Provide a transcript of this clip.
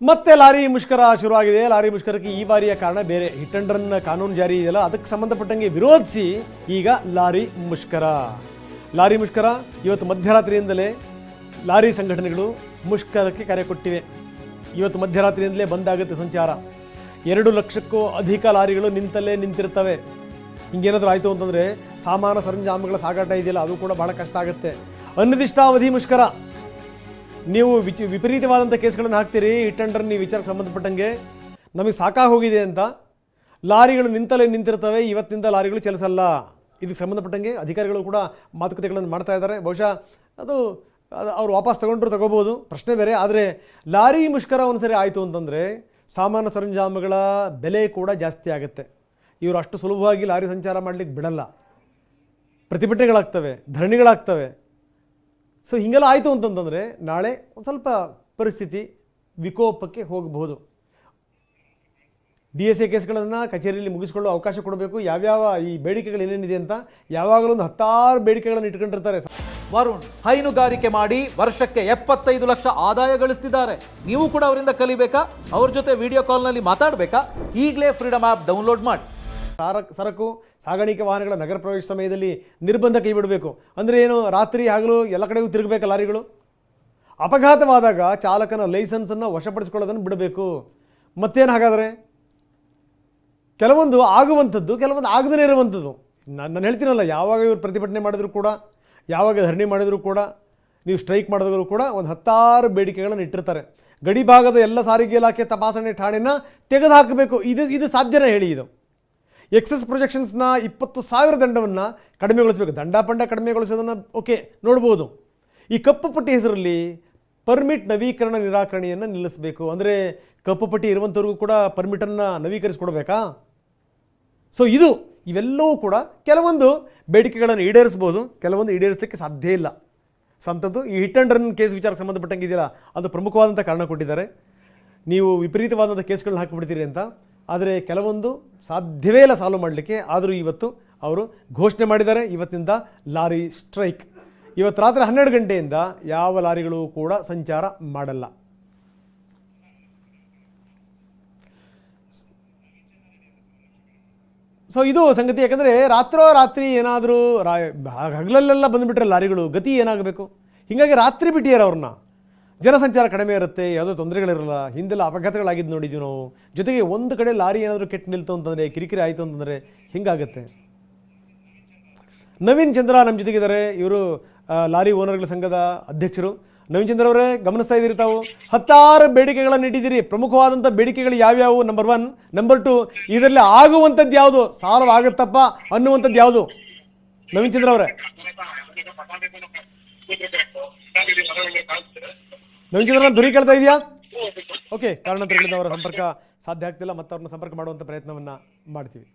ಮತ್ತೆ ಲಾರಿ ಮುಷ್ಕರ ಶುರುವಾಗಿದೆ. ಲಾರಿ ಮುಷ್ಕರಕ್ಕೆ ಈ ಬಾರಿಯ ಕಾರಣ ಬೇರೆ. ಹಿಟ್ ಅಂಡ್ ರನ್ ಕಾನೂನು ಜಾರಿ ಇದೆಯಲ್ಲ, ಅದಕ್ಕೆ ಸಂಬಂಧಪಟ್ಟಂಗೆ ವಿರೋಧಿಸಿ ಈಗ ಲಾರಿ ಮುಷ್ಕರ. ಲಾರಿ ಮುಷ್ಕರ ಇವತ್ತು ಮಧ್ಯರಾತ್ರಿಯಿಂದಲೇ ಲಾರಿ ಸಂಘಟನೆಗಳು ಮುಷ್ಕರಕ್ಕೆ ಕರೆ ಕೊಟ್ಟಿವೆ. ಇವತ್ತು ಮಧ್ಯರಾತ್ರಿಯಿಂದಲೇ ಬಂದಾಗುತ್ತೆ ಸಂಚಾರ. ಎರಡು ಲಕ್ಷಕ್ಕೂ ಅಧಿಕ ಲಾರಿಗಳು ನಿಂತಲ್ಲೇ ನಿಂತಿರ್ತವೆ. ಹಿಂಗೇನಾದರೂ ಆಯಿತು ಅಂತಂದರೆ ಸಾಮಾನ ಸರಂಜಾಮಗಳ ಸಾಗಾಟ ಇದೆಯಲ್ಲ, ಅದು ಕೂಡ ಭಾಳ ಕಷ್ಟ ಆಗುತ್ತೆ. ಅನಿರ್ದಿಷ್ಟಾವಧಿ ಮುಷ್ಕರ. ನೀವು ವಿಪರೀತವಾದಂಥ ಕೇಸ್ಗಳನ್ನು ಹಾಕ್ತೀರಿ ಹಿಟ್ ಅಂಡ್ ರನ್ ಈ ವಿಚಾರಕ್ಕೆ ಸಂಬಂಧಪಟ್ಟಂಗೆ ನಮಗೆ ಸಾಕಾಗಿ ಹೋಗಿದೆ ಅಂತ. ಲಾರಿಗಳು ನಿಂತಲೇ ನಿಂತಿರ್ತವೆ, ಇವತ್ತಿಂದ ಲಾರಿಗಳು ಚಲಿಸಲ್ಲ. ಇದಕ್ಕೆ ಸಂಬಂಧಪಟ್ಟಂಗೆ ಅಧಿಕಾರಿಗಳು ಕೂಡ ಮಾತುಕತೆಗಳನ್ನು ಮಾಡ್ತಾ ಇದ್ದಾರೆ. ಬಹುಶಃ ಅದು ಅವ್ರು ವಾಪಸ್ ತೊಗೊಂಡ್ರು ತಗೋಬೋದು. ಪ್ರಶ್ನೆ ಬೇರೆ. ಆದರೆ ಲಾರಿ ಮುಷ್ಕರ ಒಂದ್ಸರಿ ಆಯಿತು ಅಂತಂದರೆ ಸಾಮಾನ್ಯ ಸರಂಜಾಮುಗಳ ಬೆಲೆ ಕೂಡ ಜಾಸ್ತಿ ಆಗುತ್ತೆ. ಇವರು ಅಷ್ಟು ಸುಲಭವಾಗಿ ಲಾರಿ ಸಂಚಾರ ಮಾಡಲಿಕ್ಕೆ ಬಿಡಲ್ಲ. ಪ್ರತಿಭಟನೆಗಳಾಗ್ತವೆ, ಧರಣಿಗಳಾಗ್ತವೆ. ಸೊ ಹಿಂಗೆಲ್ಲ ಆಯಿತು ಅಂತಂತಂದರೆ ನಾಳೆ ಒಂದು ಸ್ವಲ್ಪ ಪರಿಸ್ಥಿತಿ ವಿಕೋಪಕ್ಕೆ ಹೋಗಬಹುದು. ಡಿ ಎಸ್ ಎ ಕೇಸ್ಗಳನ್ನು ಕಚೇರಿಯಲ್ಲಿ ಮುಗಿಸ್ಕೊಳ್ಳೋ ಅವಕಾಶ ಕೊಡಬೇಕು. ಯಾವ್ಯಾವ ಈ ಬೇಡಿಕೆಗಳು ಏನೇನಿದೆ ಅಂತ ಯಾವಾಗಲೂ ಒಂದು ಹತ್ತಾರು ಬೇಡಿಕೆಗಳನ್ನು ಇಟ್ಕೊಂಡಿರ್ತಾರೆ. ವರುಣ್ ಹೈನುಗಾರಿಕೆ ಮಾಡಿ ವರ್ಷಕ್ಕೆ ಎಪ್ಪತ್ತೈದು ಲಕ್ಷ ಆದಾಯ ಗಳಿಸ್ತಿದ್ದಾರೆ. ನೀವು ಕೂಡ ಅವರಿಂದ ಕಲಿಬೇಕಾ? ಅವ್ರ ಜೊತೆ ವಿಡಿಯೋ ಕಾಲ್ನಲ್ಲಿ ಮಾತಾಡಬೇಕಾ? ಈಗಲೇ ಫ್ರೀಡಮ್ ಆ್ಯಪ್ ಡೌನ್ಲೋಡ್ ಮಾಡಿ. ಸಾರ ಸರಕು ಸಾಗಾಣಿಕೆ ವಾಹನಗಳ ನಗರ ಪ್ರವೇಶ ಸಮಯದಲ್ಲಿ ನಿರ್ಬಂಧ ಕೈ ಬಿಡಬೇಕು ಅಂದರೆ ಏನು, ರಾತ್ರಿ ಹಗಲು ಎಲ್ಲ ಕಡೆಗೂ ತಿರುಗಬೇಕು ಲಾರಿಗಳು? ಅಪಘಾತವಾದಾಗ ಚಾಲಕನ ಲೈಸೆನ್ಸನ್ನು ವಶಪಡಿಸ್ಕೊಳ್ಳೋದನ್ನು ಬಿಡಬೇಕು. ಮತ್ತೇನು ಹಾಗಾದರೆ? ಕೆಲವೊಂದು ಆಗುವಂಥದ್ದು, ಕೆಲವೊಂದು ಆಗದೇ ಇರುವಂಥದ್ದು. ನಾನು ನಾನು ಹೇಳ್ತೀನಲ್ಲ, ಯಾವಾಗ ಇವರು ಪ್ರತಿಭಟನೆ ಮಾಡಿದ್ರು ಕೂಡ, ಯಾವಾಗ ಧರಣಿ ಮಾಡಿದರೂ ಕೂಡ, ನೀವು ಸ್ಟ್ರೈಕ್ ಮಾಡಿದ್ರು ಕೂಡ ಒಂದು ಹತ್ತಾರು ಬೇಡಿಕೆಗಳನ್ನು ಇಟ್ಟಿರ್ತಾರೆ. ಗಡಿ ಭಾಗದ ಎಲ್ಲ ಸಾರಿಗೆ ಇಲಾಖೆ ತಪಾಸಣೆ ಠಾಣೆನ ತೆಗೆದುಹಾಕಬೇಕು. ಇದು ಇದು ಸಾಧ್ಯನೇ ಹೇಳಿ ಇದು. ಎಕ್ಸಸ್ ಪ್ರೊಜೆಕ್ಷನ್ಸ್ನ ಇಪ್ಪತ್ತು ಸಾವಿರ ದಂಡವನ್ನು ಕಡಿಮೆಗೊಳಿಸಬೇಕು. ದಂಡ ಪಂಡ ಕಡಿಮೆಗೊಳಿಸೋದನ್ನು ಓಕೆ, ನೋಡ್ಬೋದು. ಈ ಕಪ್ಪು ಪಟ್ಟಿ ಹೆಸರಲ್ಲಿ ಪರ್ಮಿಟ್ ನವೀಕರಣ ನಿರಾಕರಣೆಯನ್ನು ನಿಲ್ಲಿಸಬೇಕು. ಅಂದರೆ ಕಪ್ಪು ಪಟ್ಟಿ ಇರುವಂಥವ್ರಿಗೂ ಕೂಡ ಪರ್ಮಿಟನ್ನು ನವೀಕರಿಸಿಕೊಡ್ಬೇಕಾ? ಸೊ ಇದು ಇವೆಲ್ಲವೂ ಕೂಡ ಕೆಲವೊಂದು ಬೇಡಿಕೆಗಳನ್ನು ಈಡೇರಿಸ್ಬೋದು. ಕೆಲವೊಂದು ಈಡೇರಿಸಲಿಕ್ಕೆ ಸಾಧ್ಯ ಇಲ್ಲ. ಸೊ ಈ ಹಿಟ್ ಆ್ಯಂಡ್ ರನ್ ಕೇಸ್ ವಿಚಾರಕ್ಕೆ ಸಂಬಂಧಪಟ್ಟಂಗೆ ಇದೆಯಲ್ಲ, ಅದು ಪ್ರಮುಖವಾದಂಥ ಕಾರಣ ಕೊಟ್ಟಿದ್ದಾರೆ. ನೀವು ವಿಪರೀತವಾದಂಥ ಕೇಸ್ಗಳನ್ನ ಹಾಕಿಬಿಡ್ತೀರಿ ಅಂತ. ಆದರೆ ಕೆಲವೊಂದು ಸಾಧ್ಯವೇ ಇಲ್ಲ ಸಾಲ್ವ್ ಮಾಡಲಿಕ್ಕೆ. ಆದರೂ ಇವತ್ತು ಅವರು ಘೋಷಣೆ ಮಾಡಿದ್ದಾರೆ. ಇವತ್ತಿನಿಂದ ಲಾರಿ ಸ್ಟ್ರೈಕ್. ಇವತ್ತು ರಾತ್ರಿ ಹನ್ನೆರಡು ಗಂಟೆಯಿಂದ ಯಾವ ಲಾರಿಗಳು ಕೂಡ ಸಂಚಾರ ಮಾಡಲ್ಲ. ಸೊ ಇದು ಸಂಗತಿ ಯಾಕಂದರೆ ರಾತ್ರೋ ರಾತ್ರಿ ಏನಾದರೂ ರಾ ಹಗಲಲ್ಲೆಲ್ಲ ಬಂದುಬಿಟ್ರೆ ಲಾರಿಗಳು ಗತಿ ಏನಾಗಬೇಕು? ಹೀಗಾಗಿ ರಾತ್ರಿ ಬಿಟ್ಟಿದ್ದಾರೆ ಅವ್ರನ್ನ. ಜನಸಂಚಾರ ಕಡಿಮೆ ಇರುತ್ತೆ, ಯಾವುದೋ ತೊಂದರೆಗಳಿರಲ್ಲ, ಹಿಂದೆಲ್ಲ ಅಪಘಾತಗಳಾಗಿದ್ದು ನೋಡಿದ್ವಿ ನಾವು. ಜೊತೆಗೆ ಒಂದು ಕಡೆ ಲಾರಿ ಏನಾದರೂ ಕೆಟ್ಟು ನಿಲ್ತು ಅಂತಂದರೆ, ಕಿರಿಕಿರಿ ಆಯಿತು ಅಂತಂದರೆ ಹಿಂಗಾಗುತ್ತೆ. ನವೀನ್ ಚಂದ್ರ ನಮ್ಮ ಜೊತೆಗಿದ್ದಾರೆ ಇವರು ಲಾರಿ ಓನರ್ಗಳ ಸಂಘದ ಅಧ್ಯಕ್ಷರು. ನವೀನ್ ಚಂದ್ರ ಅವರೇ, ಗಮನಿಸ್ತಾ ಇದ್ದೀರಿ ತಾವು. ಹತ್ತಾರು ಬೇಡಿಕೆಗಳನ್ನು ಇಟ್ಟಿದ್ದೀರಿ ಪ್ರಮುಖವಾದಂಥ ಬೇಡಿಕೆಗಳು ಯಾವ್ಯಾವು? ನಂಬರ್ ಒನ್ ನಂಬರ್ ಟು ಇದರಲ್ಲಿ ಆಗುವಂಥದ್ದು ಯಾವುದು? ಸಾಲ್ವ್ ಆಗುತ್ತಪ್ಪ ಅನ್ನುವಂಥದ್ದು ಯಾವುದು? ನವೀನ್ ಚಂದ್ರ ಅವರೇ. ನವೀನ್ ದುರಿ ಧ್ವನಿ ಕೇಳ್ತಾ ಇದೆಯಾ? ಓಕೆ ಕಾರಣಾಂತರಗಳಿಂದ ಅವರ ಸಂಪರ್ಕ ಸಾಧ್ಯ ಆಗ್ತಿಲ್ಲ ಮತ್ತೆ ಅವ್ರನ್ನ ಸಂಪರ್ಕ ಮಾಡುವಂಥ ಪ್ರಯತ್ನವನ್ನು ಮಾಡ್ತೀವಿ.